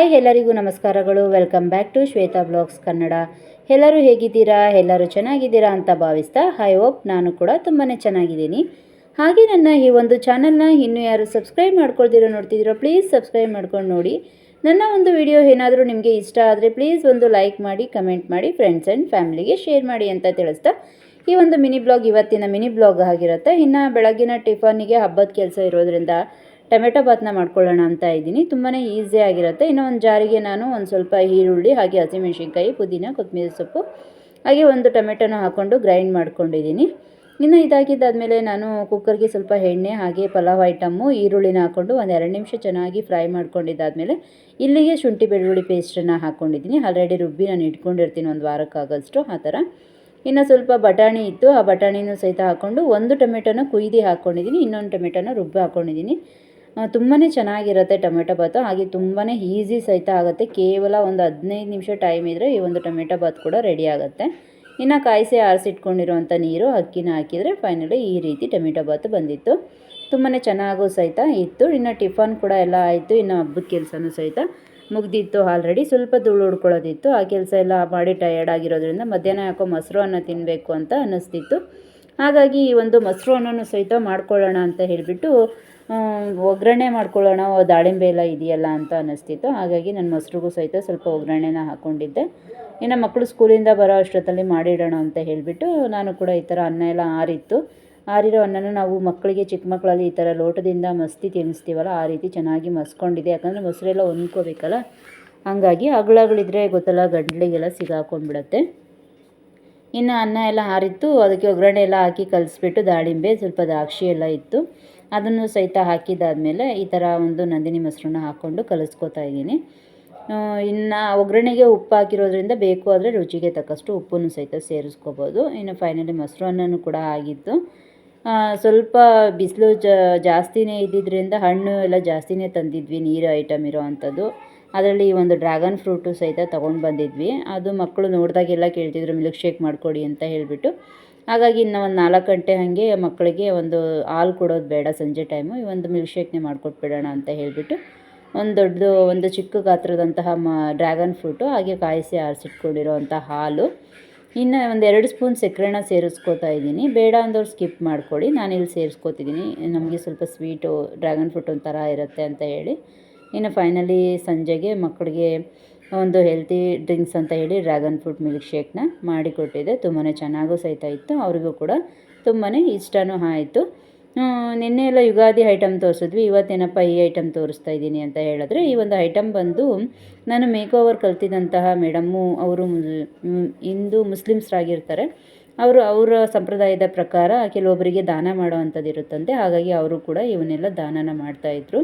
Hi, ಎಲ್ಲರಿಗೂ ನಮಸ್ಕಾರಗಳು. Welcome back to Shweta blogs Kannada. ಎಲ್ಲರೂ ಹೇಗಿದ್ದೀರಾ? ಎಲ್ಲರೂ ಚೆನ್ನಾಗಿದ್ದೀರಾ ಅಂತ ಭಾವಿಸ್ತಾ ಐ ಹೋಪ್ ನಾನು ಕೂಡ ತುಂಬಾ ಚೆನ್ನಾಗಿದ್ದೀನಿ. ಹಾಗೆ ನನ್ನ ಈ ಒಂದು ಚಾನಲ್ನ ಇನ್ನೂ ಯಾರು ಸಬ್ಸ್ಕ್ರೈಬ್ ಮಾಡ್ಕೊಳ್ದಿರೋ ನೋಡ್ತಿದ್ದೀರೋ, ಪ್ಲೀಸ್ ಸಬ್ಸ್ಕ್ರೈಬ್ ಮಾಡ್ಕೊಂಡು ನೋಡಿ. ನನ್ನ ಒಂದು ವಿಡಿಯೋ ಏನಾದರೂ ನಿಮಗೆ ಇಷ್ಟ ಆದರೆ ಪ್ಲೀಸ್ ಒಂದು ಲೈಕ್ ಮಾಡಿ, ಕಮೆಂಟ್ ಮಾಡಿ, ಫ್ರೆಂಡ್ಸ್ ಆ್ಯಂಡ್ ಫ್ಯಾಮಿಲಿಗೆ ಶೇರ್ ಮಾಡಿ ಅಂತ ತಿಳಿಸ್ತಾ ಈ ಒಂದು ಮಿನಿ ಬ್ಲಾಗ್ ಇವತ್ತಿನ ಮಿನಿ ಬ್ಲಾಗ್ ಆಗಿರುತ್ತೆ. ಇನ್ನು ಬೆಳಗಿನ ಟಿಫನ್ನಿಗೆ ಹಬ್ಬದ ಕೆಲಸ ಇರೋದ್ರಿಂದ ಟೊಮೆಟೊ ಬಾತ್ನ ಮಾಡ್ಕೊಳ್ಳೋಣ ಅಂತ ಇದ್ದೀನಿ. ತುಂಬಾ ಈಸಿ ಆಗಿರುತ್ತೆ. ಇನ್ನು ಒಂದು ಜಾರಿಗೆ ನಾನು ಒಂದು ಸ್ವಲ್ಪ ಈರುಳ್ಳಿ, ಹಾಗೆ ಹಸಿಮೆಣ್ಸಿನ್ಕಾಯಿ, ಪುದೀನ, ಕೊತ್ತಂಬರಿ ಸೊಪ್ಪು, ಹಾಗೆ ಒಂದು ಟೊಮೆಟೊನ ಹಾಕ್ಕೊಂಡು ಗ್ರೈಂಡ್ ಮಾಡ್ಕೊಂಡಿದ್ದೀನಿ. ಇನ್ನು ಇದಾಗಿದ್ದಾದಮೇಲೆ ನಾನು ಕುಕ್ಕರ್ಗೆ ಸ್ವಲ್ಪ ಎಣ್ಣೆ, ಹಾಗೆ ಪಲಾವ್ ಐಟಮ್ಮು ಈರುಳ್ಳಿನ ಹಾಕ್ಕೊಂಡು ಒಂದು ಎರಡು ನಿಮಿಷ ಚೆನ್ನಾಗಿ ಫ್ರೈ ಮಾಡ್ಕೊಂಡಿದ್ದಾದಮೇಲೆ ಇಲ್ಲಿಗೆ ಶುಂಠಿ ಬೆಳ್ಳುಳ್ಳಿ ಪೇಸ್ಟನ್ನು ಹಾಕ್ಕೊಂಡಿದ್ದೀನಿ ಆಲ್ರೆಡಿ ರುಬ್ಬಿ ನಾನು ಇಟ್ಕೊಂಡಿರ್ತೀನಿ ಒಂದು ವಾರಕ್ಕಾಗಷ್ಟು ಆ ಥರ. ಇನ್ನು ಸ್ವಲ್ಪ ಬಟಾಣಿ ಇತ್ತು. ಆ ಬಟಾಣಿನೂ ಸಹಿತ ಹಾಕ್ಕೊಂಡು ಒಂದು ಟೊಮೆಟೊನ ಕುಯ್ದು ಹಾಕ್ಕೊಂಡಿದ್ದೀನಿ ಇನ್ನೊಂದು ಟೊಮೆಟೊನ ರುಬ್ಬಿ ಹಾಕ್ಕೊಂಡಿದ್ದೀನಿ ತುಂಬಾ ಚೆನ್ನಾಗಿರುತ್ತೆ ಟೊಮೆಟೊ ಭಾತು. ಹಾಗೆ ತುಂಬಾ ಈಸಿ ಸಹಿತ ಆಗುತ್ತೆ. ಕೇವಲ ಒಂದು ಹದಿನೈದು ನಿಮಿಷ ಟೈಮ್ ಇದ್ದರೆ ಈ ಒಂದು ಟೊಮೆಟೊ ಬಾತ್ ಕೂಡ ರೆಡಿ ಆಗುತ್ತೆ. ಇನ್ನು ಕಾಯಿಸಿ ಆರಿಸಿಟ್ಕೊಂಡಿರುವಂಥ ನೀರು ಅಕ್ಕಿನ ಹಾಕಿದರೆ ಫೈನಲಿ ಈ ರೀತಿ ಟೊಮೆಟೊ ಬಾತು ಬಂದಿತ್ತು. ತುಂಬಾ ಚೆನ್ನಾಗೂ ಸಹಿತ ಇತ್ತು. ಇನ್ನು ಟಿಫನ್ ಕೂಡ ಎಲ್ಲ ಆಯಿತು. ಇನ್ನು ಹಬ್ಬದ ಕೆಲಸನೂ ಸಹಿತ ಮುಗ್ದಿತ್ತು ಆಲ್ರೆಡಿ ಸ್ವಲ್ಪ ಧೂಳು ಉಡ್ಕೊಳ್ಳೋದಿತ್ತು. ಆ ಕೆಲಸ ಎಲ್ಲ ಮಾಡಿ ಟಯರ್ಡ್ ಆಗಿರೋದ್ರಿಂದ ಮಧ್ಯಾಹ್ನ ಯಾಕೋ ಮೊಸರು ಅನ್ನ ತಿನ್ನಬೇಕು ಅಂತ ಅನ್ನಿಸ್ತಿತ್ತು. ಹಾಗಾಗಿ ಈ ಒಂದು ಮೊಸರು ಅನ್ನನೂ ಸಹಿತ ಮಾಡ್ಕೊಳ್ಳೋಣ ಅಂತ ಹೇಳಿಬಿಟ್ಟು ಒಗ್ಗರಣೆ ಮಾಡ್ಕೊಳ್ಳೋಣ ದಾಳಿಂಬೆ ಎಲ್ಲ ಇದೆಯಲ್ಲ ಅಂತ ಅನ್ನಿಸ್ತಿತ್ತು. ಹಾಗಾಗಿ ನನ್ನ ಮೊಸರಿಗೂ ಸಹಿತ ಸ್ವಲ್ಪ ಒಗ್ಗರಣೆನ ಹಾಕ್ಕೊಂಡಿದ್ದೆ ಇನ್ನು ಮಕ್ಕಳು ಸ್ಕೂಲಿಂದ ಬರೋ ಅಷ್ಟೊತ್ತಲ್ಲಿ ಮಾಡಿಡೋಣ ಅಂತ ಹೇಳಿಬಿಟ್ಟು ನಾನು ಕೂಡ ಈ ಥರ ಅನ್ನ ಎಲ್ಲ ಆರಿತ್ತು. ಆರಿರೋ ಅನ್ನನ ನಾವು ಮಕ್ಕಳಿಗೆ, ಚಿಕ್ಕ ಮಕ್ಕಳಲ್ಲಿ ಈ ಥರ ಲೋಟದಿಂದ ಮಸ್ತಿ ತಿನ್ನಿಸ್ತೀವಲ್ಲ, ಆ ರೀತಿ ಚೆನ್ನಾಗಿ ಮಸ್ಕೊಂಡಿದೆ. ಯಾಕಂದರೆ ಮೊಸರೆಲ್ಲ ಹೊಂದ್ಕೋಬೇಕಲ್ಲ. ಹಾಗಾಗಿ ಅಗಳಗಳಿದ್ರೆ ಗೊತ್ತಲ್ಲ, ಗಂಟ್ಲಿಗೆಲ್ಲ ಸಿಗಾಕೊಂಡ್ಬಿಡತ್ತೆ. ಇನ್ನು ಅನ್ನ ಎಲ್ಲ ಆರಿತ್ತು. ಅದಕ್ಕೆ ಒಗ್ಗರಣೆ ಎಲ್ಲ ಹಾಕಿ ಕಲಿಸ್ಬಿಟ್ಟು ದಾಳಿಂಬೆ, ಸ್ವಲ್ಪ ದ್ರಾಕ್ಷಿ ಎಲ್ಲ ಇತ್ತು. ಅದನ್ನು ಸಹಿತ ಹಾಕಿದ್ದಾದಮೇಲೆ ಈ ಥರ ಒಂದು ನಂದಿನಿ ಮೊಸರನ್ನ ಹಾಕ್ಕೊಂಡು ಕಲಿಸ್ಕೋತಾ ಇದ್ದೀನಿ. ಇನ್ನು ಒಗ್ಗರಣೆಗೆ ಉಪ್ಪು ಹಾಕಿರೋದ್ರಿಂದ ಬೇಕು ಆದರೆ ರುಚಿಗೆ ತಕ್ಕಷ್ಟು ಉಪ್ಪನ್ನು ಸಹಿತ ಸೇರಿಸ್ಕೋಬೋದು. ಇನ್ನು ಫೈನಲಿ ಮೊಸರು ಅನ್ನನೂ ಕೂಡ ಆಗಿತ್ತು ಸ್ವಲ್ಪ ಬಿಸಿಲು ಜಾಸ್ತಿನೇ ಇದ್ದಿದ್ದರಿಂದ ಹಣ್ಣು ಎಲ್ಲ ಜಾಸ್ತಿನೇ ತಂದಿದ್ವಿ, ನೀರು ಐಟಮ್ ಇರೋ ಅಂಥದ್ದು. ಅದರಲ್ಲಿ ಒಂದು ಡ್ರ್ಯಾಗನ್ ಫ್ರೂಟು ಸಹಿತ ತೊಗೊಂಡು ಬಂದಿದ್ವಿ. ಅದು ಮಕ್ಕಳು ನೋಡಿದಾಗೆಲ್ಲ ಕೇಳ್ತಿದ್ರು ಮಿಲ್ಕ್ ಶೇಕ್ ಮಾಡಿಕೊಡಿ ಅಂತ ಹೇಳಿಬಿಟ್ಟು. ಹಾಗಾಗಿ ಇನ್ನು ಒಂದು ನಾಲ್ಕು ಗಂಟೆ ಹಾಗೆ ಮಕ್ಕಳಿಗೆ ಒಂದು ಹಾಲು ಕೊಡೋದು ಬೇಡ ಸಂಜೆ ಟೈಮು ಈ ಒಂದು ಮಿಲ್ಕ್ ಶೇಕ್ನೇ ಮಾಡಿಕೊಟ್ಬಿಡೋಣ ಅಂತ ಹೇಳಿಬಿಟ್ಟು ಒಂದು ದೊಡ್ಡದು ಒಂದು ಚಿಕ್ಕ ಗಾತ್ರದಂತಹ ಮ ಡ್ರ್ಯಾಗನ್ ಫ್ರೂಟು ಹಾಗೆ ಕಾಯಿಸಿ ಆರಿಸಿಟ್ಕೊಂಡಿರೋವಂಥ ಹಾಲು. ಇನ್ನು ಒಂದು ಎರಡು ಸ್ಪೂನ್ ಸಕ್ಕರೆನ ಸೇರಿಸ್ಕೋತಾ ಇದ್ದೀನಿ. ಬೇಡ ಅಂದವ್ರು ಸ್ಕಿಪ್ ಮಾಡ್ಕೊಳ್ಳಿ ನಾನಿಲ್ಲಿ ಸೇರಿಸ್ಕೋತಿದ್ದೀನಿ. ನಮಗೆ ಸ್ವಲ್ಪ ಸ್ವೀಟು ಡ್ರ್ಯಾಗನ್ ಫ್ರೂಟ್ ಒಂಥರ ಇರುತ್ತೆ ಅಂತ ಹೇಳಿ. ಇನ್ನು ಫೈನಲಿ ಸಂಜೆಗೆ ಮಕ್ಕಳಿಗೆ ಒಂದು ಹೆಲ್ತಿ ಡ್ರಿಂಕ್ಸ್ ಅಂತ ಹೇಳಿ ಡ್ರ್ಯಾಗನ್ ಫ್ರೂಟ್ ಮಿಲ್ಕ್ ಶೇಕ್ನ ಮಾಡಿಕೊಟ್ಟಿದ್ದೆ ತುಂಬಾ ಚೆನ್ನಾಗೂ ಸಹಿತ ಇತ್ತು. ಅವರಿಗೂ ಕೂಡ ತುಂಬಾ ಇಷ್ಟವೂ ಆಯಿತು. ನಿನ್ನೆ ಎಲ್ಲ ಯುಗಾದಿ ಐಟಮ್ ತೋರಿಸಿದ್ವಿ. ಇವತ್ತೇನಪ್ಪ ಈ ಐಟಮ್ ತೋರಿಸ್ತಾ ಇದ್ದೀನಿ ಅಂತ ಹೇಳಿದ್ರೆ, ಈ ಒಂದು ಐಟಮ್ ಬಂದು ನಾನು ಮೇಕ್ ಓವರ್ ಕಲ್ತಿದ್ದಂತಹ ಮೇಡಮ್ಮು ಅವರು ಹಿಂದೂ ಮುಸ್ಲಿಮ್ಸ್ರಾಗಿರ್ತಾರೆ. ಅವರು ಅವರ ಸಂಪ್ರದಾಯದ ಪ್ರಕಾರ ಕೆಲವೊಬ್ಬರಿಗೆ ದಾನ ಮಾಡೋ ಅಂಥದ್ದು ಇರುತ್ತಂತೆ ಹಾಗಾಗಿ ಅವರು ಕೂಡ ಇವನ್ನೆಲ್ಲ ದಾನನ ಮಾಡ್ತಾಯಿದ್ರು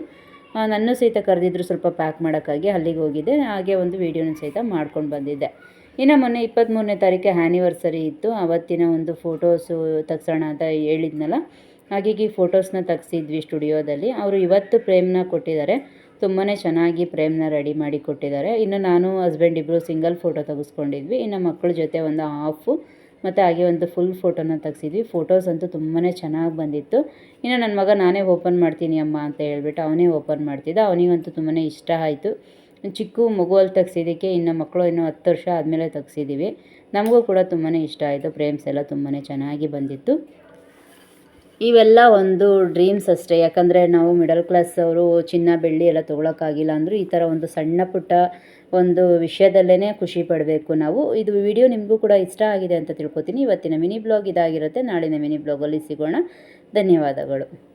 ನನ್ನ ಸಹಿತ ಕರೆದಿದ್ರು ಸ್ವಲ್ಪ ಪ್ಯಾಕ್ ಮಾಡೋಕ್ಕಾಗಿ ಅಲ್ಲಿಗೆ ಹೋಗಿದ್ದೆ. ಹಾಗೆ ಒಂದು ವೀಡಿಯೋನ ಸಹಿತ ಮಾಡ್ಕೊಂಡು ಬಂದಿದ್ದೆ. ಇನ್ನು ಮೊನ್ನೆ ಇಪ್ಪತ್ತ್ಮೂರನೇ ತಾರೀಕು ಆ್ಯನಿವರ್ಸರಿ ಇತ್ತು. ಆವತ್ತಿನ ಒಂದು ಫೋಟೋಸು ತೆಗ್ಸೋಣ ಅಂತ ಹೇಳಿದ್ನಲ್ಲ? ಹಾಗಾಗಿ ಫೋಟೋಸ್ನ ತೆಗ್ಸಿದ್ವಿ ಸ್ಟುಡಿಯೋದಲ್ಲಿ ಅವರು ಇವತ್ತು ಪ್ರೇಮ್ನ ಕೊಟ್ಟಿದ್ದಾರೆ. ತುಂಬಾ ಚೆನ್ನಾಗಿ ಪ್ರೇಮ್ನ ರೆಡಿ ಮಾಡಿ ಕೊಟ್ಟಿದ್ದಾರೆ. ಇನ್ನು ನಾನು ಹಸ್ಬೆಂಡ್ ಇಬ್ಬರು ಸಿಂಗಲ್ ಫೋಟೋ ತೆಗೆಸ್ಕೊಂಡಿದ್ವಿ. ಇನ್ನು ಮಕ್ಕಳ ಜೊತೆ ಒಂದು ಹಾಫು ಮತ್ತು ಹಾಗೆ ಒಂದು ಫುಲ್ ಫೋಟೋನ ತೆಗ್ಸಿದ್ವಿ. ಫೋಟೋಸ್ ಅಂತೂ ತುಂಬಾ ಚೆನ್ನಾಗಿ ಬಂದಿತ್ತು. ಇನ್ನು ನನ್ನ ಮಗ ನಾನೇ ಓಪನ್ ಮಾಡ್ತೀನಿ ಅಮ್ಮ ಅಂತ ಹೇಳ್ಬಿಟ್ಟು ಅವನೇ ಓಪನ್ ಮಾಡ್ತಿದ್ದ. ಅವನಿಗಂತೂ ತುಂಬಾ ಇಷ್ಟ ಆಯಿತು. ಚಿಕ್ಕ ಮಗುವಲ್ಲಿ ತೆಗ್ಸಿದ್ದಕ್ಕೆ ಇನ್ನು ಮಕ್ಕಳು ಇನ್ನೂ ಹತ್ತು ವರ್ಷ ಆದಮೇಲೆ ತೆಗ್ಸಿದ್ದೀವಿ ನಮಗೂ ಕೂಡ ತುಂಬಾ ಇಷ್ಟ ಆಯಿತು. ಫ್ರೇಮ್ಸ್ ಎಲ್ಲ ತುಂಬಾ ಚೆನ್ನಾಗಿ ಬಂದಿತ್ತು. ಇವೆಲ್ಲ ಒಂದು ಡ್ರೀಮ್ಸ್ ಅಷ್ಟೇ. ಯಾಕಂದರೆ ನಾವು ಮಿಡಲ್ ಕ್ಲಾಸ್ ಅವರು ಚಿನ್ನ, ಬೆಳ್ಳಿ ಎಲ್ಲ ತೊಗೊಳಕ್ಕಾಗಿಲ್ಲ ಅಂದರೂ ಈ ಥರ ಒಂದು ಸಣ್ಣ ಪುಟ್ಟ ಒಂದು ವಿಷಯದಲ್ಲೇ ಖುಷಿ ಪಡಬೇಕು ನಾವು. ಇದು ವಿಡಿಯೋ ನಿಮಗೂ ಕೂಡ ಇಷ್ಟ ಆಗಿದೆ ಅಂತ ತಿಳ್ಕೊತೀನಿ. ಇವತ್ತಿನ ಮಿನಿ ಬ್ಲಾಗ್ ಇದಾಗಿರುತ್ತೆ. ನಾಳಿನ ಮಿನಿ ಬ್ಲಾಗಲ್ಲಿ ಸಿಗೋಣ. ಧನ್ಯವಾದಗಳು.